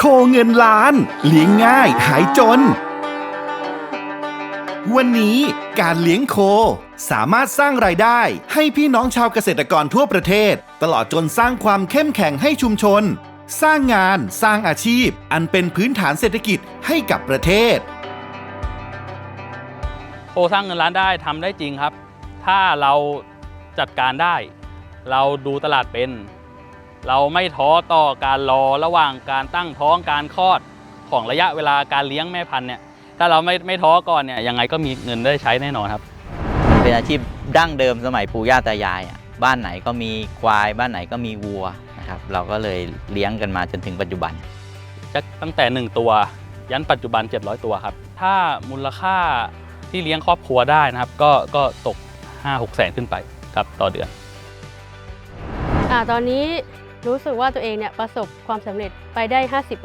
โคเงินล้าน เลี้ยงง่ายหายจน วันนี้การเลี้ยงโค สามารถสร้างรายได้ให้พี่น้องชาวเกษตรกรทั่วประเทศ ตลอดจนสร้างความเข้มแข็งให้ชุมชน สร้างงานสร้างอาชีพ อันเป็นพื้นฐานเศรษฐกิจให้กับประเทศ โคสร้างเงินล้านได้ทำได้จริงครับ ถ้าเราจัดการได้ เราดูตลาดเป็น เราไม่ท้อต่อการรอระหว่างการตั้งท้องการคลอดของระยะเวลาการเลี้ยงแม่พันธุ์เนี่ยถ้าเราไม่ไม่ท้อก่อนเนี่ยยังไงก็มีเงินได้ใช้แน่นอนครับ เป็นอาชีพดั้งเดิมสมัยปู่ย่าตายายอะบ้านไหนก็มีควาย บ้านไหนก็มีวัวนะครับเราก็เลยเลี้ยงกันมาจนถึงปัจจุบันจะตั้งแต่ 1 ตัว ยันปัจจุบัน 700 ตัวครับ ถ้ามูลค่าที่เลี้ยงครอบครัวได้นะครับ ก็ก็ตก 5-6แสนขึ้นไปครับต่อเดือนอ่าตอนนี้ รู้สึกว่าตัวเองเนี่ยประสบความสำเร็จไปได้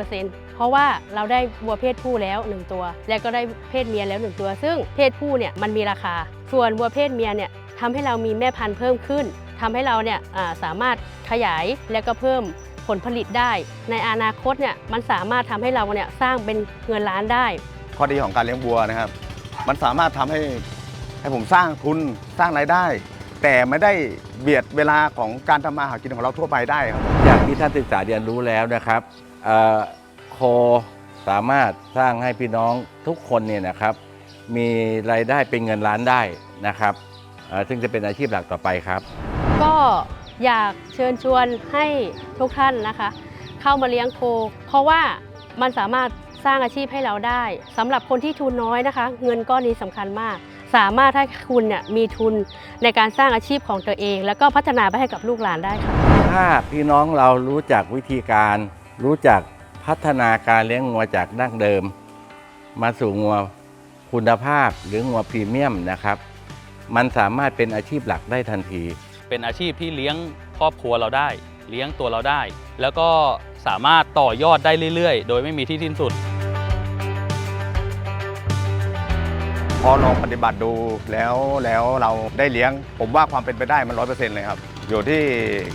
50%เพราะว่าเราได้วัวเพศผู้แล้ว 1 ตัว และก็ได้เพศเมียแล้ว 1 ตัว ซึ่งเพศผู้เนี่ยมันมีราคา ส่วนวัวเพศเมียเนี่ยทำให้เรามีแม่พันธุ์เพิ่มขึ้นทำให้เราเนี่ยสามารถขยายและก็เพิ่มผลผลิตได้ ในอนาคตเนี่ยมันสามารถทำให้เราเนี่ยสร้างเป็นเงินล้านได้ ข้อดีของการเลี้ยงวัวนะครับ มันสามารถทำให้ให้ผมสร้างทุนสร้างรายได้ แต่ไม่ได้ เบียดเวลาของการทำมาหากินของเราทั่วไปได้ครับอย่างที่ท่านศึกษาเรียนรู้แล้วนะครับเอ่อโคสามารถสร้างให้พี่น้องทุกคนเนี่ยนะครับ มีรายได้เป็นเงินล้านได้นะครับเอ่อซึ่งจะเป็นอาชีพหลักต่อไปครับ ก็อยากเชิญชวนให้ทุกท่านนะคะ เข้ามาเลี้ยงโค เพราะว่ามันสามารถสร้างอาชีพให้เราได้สำหรับคนที่ทุนน้อยนะคะ เงินก้อนนี้สำคัญมาก สามารถให้คุณเนี่ยมีทุนในการสร้างอาชีพของตัวเอง แล้วก็พัฒนาไปให้กับลูกหลานได้ค่ะถ้าพี่น้องเรารู้จักวิธีการ รู้จักพัฒนาการเลี้ยงงัวจากดั้งเดิม มาสู่งัวคุณภาพหรืองัวพรีเมียมนะครับ มันสามารถเป็นอาชีพหลักได้ทันที เป็นอาชีพที่เลี้ยงครอบครัวเราได้ เลี้ยงตัวเราได้ แล้วก็สามารถต่อยอดได้เรื่อย ๆ โดยไม่มีที่สิ้นสุด พอลองปฏิบัติดูแล้วแล้วเราได้เลี้ยง ผมว่าความเป็นไปได้มันร้อยเปอร์เซ็นต์เลยครับ อยู่ที่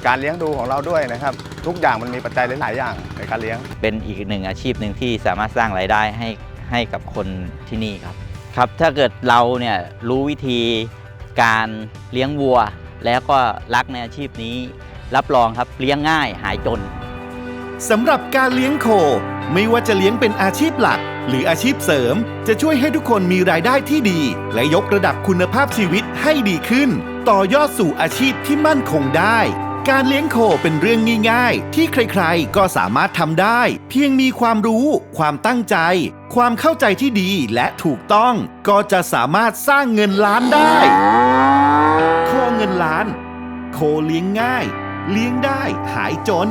การเลี้ยงดูของเราด้วยนะครับ ทุกอย่างมันมีปัจจัยหลาย ๆ อย่างในการเลี้ยง เป็นอีกหนึ่งอาชีพหนึ่งที่สามารถสร้างรายได้ให้ให้กับคนที่นี่ครับครับถ้าเกิดเราเนี่ยรู้วิธีการเลี้ยงวัว แล้วก็รักในอาชีพนี้ รับรองครับเลี้ยงง่ายหายจนสำหรับการเลี้ยงโค ไม่ว่าจะเลี้ยงเป็นอาชีพหลัก หรืออาชีพเสริม จะช่วยให้ทุกคนมีรายได้ที่ดี และยกระดับคุณภาพชีวิตให้ดีขึ้น ต่อยอดสู่อาชีพที่มั่นคงได้ การเลี้ยงโคเป็นเรื่องง่ายๆ ที่ใครๆ ก็สามารถทำได้ เพียงมีความรู้ ความตั้งใจ ความเข้าใจที่ดีและถูกต้อง ก็จะสามารถสร้างเงินล้านได้ โคเงินล้าน โคเลี้ยงง่าย เลี้ยงได้หายจน